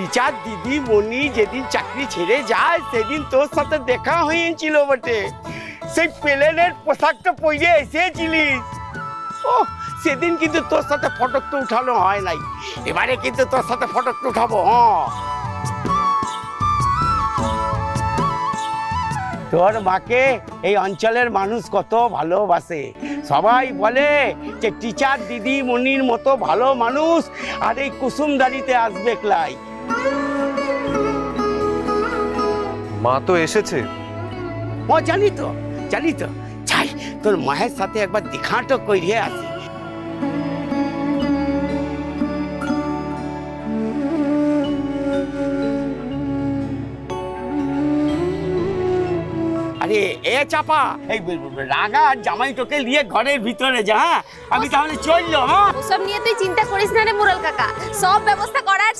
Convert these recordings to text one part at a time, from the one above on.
Teacher দিদি মনি যেদিন চাকরি ছেড়ে যায় সেদিন তোর সাথে দেখা হয়েছিল বটে সেই প্লেনের পোশাকটা পরে এসেছিলিস ও সেদিন কিন্তু তোর সাথে ফটোকটা উঠানো হয় নাই এবারে কিন্তু তোর সাথে ফটোকটা উঠাবো হ্যাঁ তোর মাকে এই অঞ্চলের মানুষ কত ভালোবাসে সবাই বলে যে টিচার দিদি মনির মতো ভালো মানুষ আর এই কুসুমদারিতে আসবে ক্লাই মা তো এসেছে। ও জানি তো জানি তো। চাই তোর মায়ের সাথে একবার দেখাটো করিয়ে আসি। আরে এ চাপা এই রাগা আর জামাইটোকে নিয়ে ঘরের ভিতরে যা হ্যাঁ? আমি তাহলে চলল হ্যাঁ? ওসব নিয়ে তুই চিন্তা করিস না রে মুরাল কাকা। সব ব্যবস্থা করা আছে রে চলল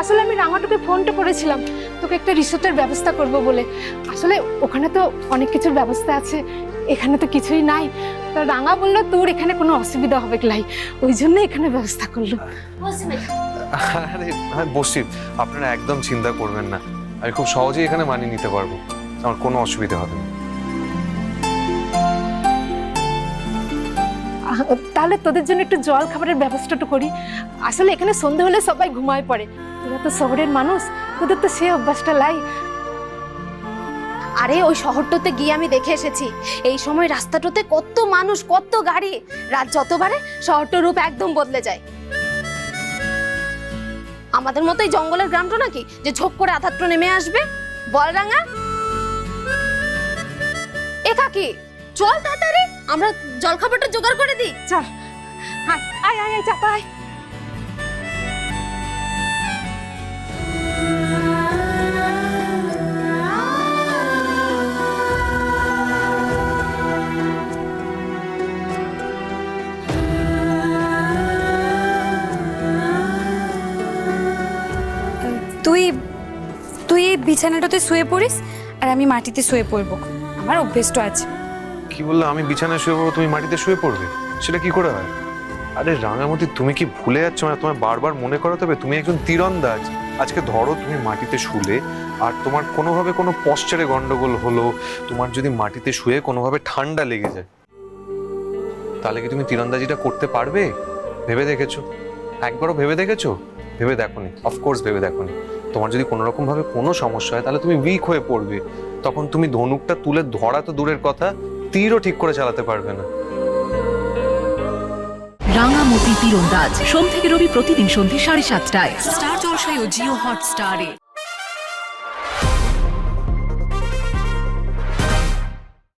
আসলে আমি রাঙাটুকে ফোনটা করেছিলাম। তোকে একটা রিসোর্টের ব্যবস্থা করব বলে। আসলে ওখানে তো অনেক কিছুর ব্যবস্থা আছে। এখানে তো কিছুই নাই। তো রাঙা বলল তোর এখানে কোনো অসুবিধা হবে কি লাই? ওই জন্য এখানে ব্যবস্থা করল। আরে আমি বসছি আপনারা একদম চিন্তা করবেন না। আমি খুব সহজেই এখানে মানিয়ে নিতে পারব। আমার কোনো অসুবিধা হবে না। তাহলে তোদের জন্য একটু জল খাবারের ব্যবস্থাটা করি। আসলে এখানে সন্ধে হলে সবাই ঘুমায় পড়ে। তোরা তো শহরের মানুষ তোদের তো সে অভ্যাসটা লাই। আরে ওই শহরটাতে গিয়ে আমি দেখে এসেছি। এই সময় রাস্তাটাতে কত মানুষ কত গাড়ি। রাত যত বাড়ে শহরটার রূপ একদম বদলে যায়। আমাদের মতো এই জঙ্গলের গ্রামটা নাকি যে ঝোপ করে আধাত্র নেমে আসবে? বল রাঙা। এ কাকি চল তাড়াতাড়ি আমরা জলখাবারটা জোগাড় করে দিই। চল। আয় আয় আয় আয়, তুই তুই এই বিছানাটাতে শুয়ে পড়িস আর আমি মাটিতে শুয়ে পড়ব। আমার অভ্যেসটা আছে। কি বলল? আমি বিছানায় শুয়ে পড়ব, তুমি মাটিতে শুয়ে পড়বে? সেটা কি করে হয়? আরে রাঙামতি, তুমি কি ভুলে যাচ্ছ? না তোমায় বারবার মনে করাতে হবে? তুমি একজন তীরন্দাজ। আজকে ধরো তুমি মাটিতে শুলে আর তোমার কোনোভাবে কোনো পশ্চারে গন্ডগোল হলো, তোমার যদি মাটিতে শুয়ে কোনোভাবে ঠান্ডা লেগে যায়, তাহলে কি তুমি তীরন্দাজিটা করতে পারবে? ভেবে দেখেছ? একবারও ভেবে দেখেছ? ভেবে দেখো নি অফকোর্স ভেবে দেখোনি। তোমার যদি কোনো কোনো সমস্যা হয়, তাহলে তুমি উইক হয়ে পড়বে। তখন তুমি ধনুকটা তুলে ধরা তো দূরের কথা, তীরও ঠিক করে চালাতে পারবে না। রাঙামতি তীরন্দাজ। সোম থেকে রবি প্রতিদিন সন্ধ্যে সাড়ে সাতটায়। স্টার জলসায় ও জিও হটস্টারে।